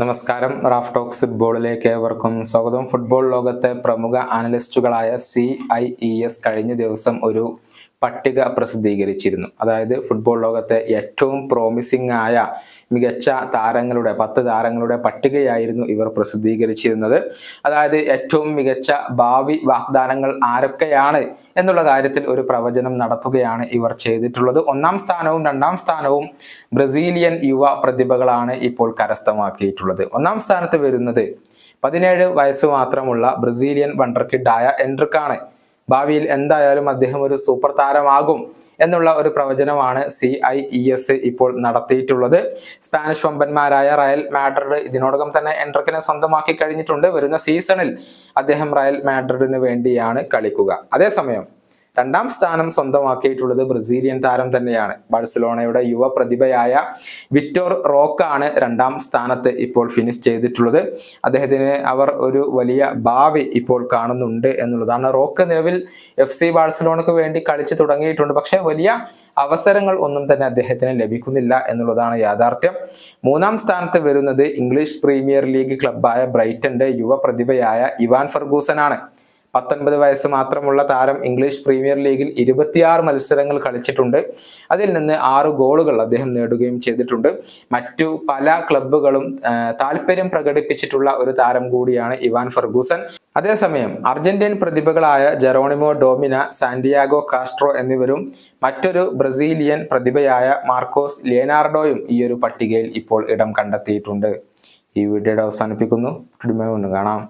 നമസ്കാരം. Raf talks ഫുട്ബോളിലേക്ക് ഏവർക്കും സ്വാഗതം. ഫുട്ബോൾ ലോകത്തെ പ്രമുഖ അനലിസ്റ്റുകളായ സി ഐ ഇ എസ് കഴിഞ്ഞ ദിവസം ഒരു പട്ടിക പ്രസിദ്ധീകരിച്ചിരുന്നു. അതായത് ഫുട്ബോൾ ലോകത്തെ ഏറ്റവും പ്രോമിസിംഗ് ആയ മികച്ച താരങ്ങളുടെ പത്ത് താരങ്ങളുടെ പട്ടികയായിരുന്നു ഇവർ പ്രസിദ്ധീകരിച്ചിരുന്നത്. അതായത് ഏറ്റവും മികച്ച ഭാവി വാഗ്ദാനങ്ങൾ ആരൊക്കെയാണ് എന്നുള്ള കാര്യത്തിൽ ഒരു പ്രവചനം നടത്തുകയാണ് ഇവർ ചെയ്തിട്ടുള്ളത്. ഒന്നാം സ്ഥാനവും രണ്ടാം സ്ഥാനവും ബ്രസീലിയൻ യുവ പ്രതിഭകളാണ് ഇപ്പോൾ കരസ്ഥമാക്കിയിട്ടുള്ളത്. ഒന്നാം സ്ഥാനത്ത് വരുന്നത് പതിനേഴ് വയസ്സ് മാത്രമുള്ള ബ്രസീലിയൻ വണ്ടർ കിഡായ എൻട്രിക്കാണ്. ഭാവിയിൽ എന്തായാലും അദ്ദേഹം ഒരു സൂപ്പർ താരമാകും എന്നുള്ള ഒരു പ്രവചനമാണ് സി ഐ ഇ എസ് ഇപ്പോൾ നടത്തിയിട്ടുള്ളത്. സ്പാനിഷ് വമ്പന്മാരായ റയൽ മാഡ്രിഡ് ഇതിനോടകം തന്നെ എൻട്രക്കിനെ സ്വന്തമാക്കി കഴിഞ്ഞിട്ടുണ്ട്. വരുന്ന സീസണിൽ അദ്ദേഹം റയൽ മാഡ്രിഡിന് വേണ്ടിയാണ് കളിക്കുക. അതേസമയം രണ്ടാം സ്ഥാനം സ്വന്തമാക്കിയിട്ടുള്ളത് ബ്രസീലിയൻ താരം തന്നെയാണ്. ബാഴ്സലോണയുടെ യുവ പ്രതിഭയായ വിക്ടോർ റോക്കാണ് രണ്ടാം സ്ഥാനത്ത് ഇപ്പോൾ ഫിനിഷ് ചെയ്തിട്ടുള്ളത്. അദ്ദേഹത്തിന് അവർ ഒരു വലിയ ഭാവി ഇപ്പോൾ കാണുന്നുണ്ട് എന്നുള്ളതാണ്. റോക്ക് നിലവിൽ എഫ് സി ബാഴ്സലോണയ്ക്ക് വേണ്ടി കളിച്ചു തുടങ്ങിയിട്ടുണ്ട്. പക്ഷേ വലിയ അവസരങ്ങൾ ഒന്നും തന്നെ അദ്ദേഹത്തിന് ലഭിക്കുന്നില്ല എന്നുള്ളതാണ് യാഥാർത്ഥ്യം. മൂന്നാം സ്ഥാനത്ത് വരുന്നത് ഇംഗ്ലീഷ് പ്രീമിയർ ലീഗ് ക്ലബായ ബ്രൈറ്റന്റെ യുവ പ്രതിഭയായ ഇവാൻ ഫർഗൂസനാണ്. പത്തൊൻപത് വയസ്സ് മാത്രമുള്ള താരം ഇംഗ്ലീഷ് പ്രീമിയർ ലീഗിൽ ഇരുപത്തിയാറ് മത്സരങ്ങൾ കളിച്ചിട്ടുണ്ട്. അതിൽ നിന്ന് ആറ് ഗോളുകൾ അദ്ദേഹം നേടുകയും ചെയ്തിട്ടുണ്ട്. മറ്റു പല ക്ലബ്ബുകളും താല്പര്യം പ്രകടിപ്പിച്ചിട്ടുള്ള ഒരു താരം കൂടിയാണ് ഇവാൻ ഫർഗൂസൻ അതേസമയം അർജന്റീൻ പ്രതിഭകളായ ജെറോണിമോ ഡോമിന സാന്റിയാഗോ കാസ്ട്രോ എന്നിവരും മറ്റൊരു ബ്രസീലിയൻ പ്രതിഭയായ മാർക്കോസ് ലിയനാർഡോയും ഈ ഒരു പട്ടികയിൽ ഇപ്പോൾ ഇടം കണ്ടെത്തിയിട്ടുണ്ട്. ഈ വീഡിയോയുടെ അവസാനിപ്പിക്കുന്നു. കാണാം.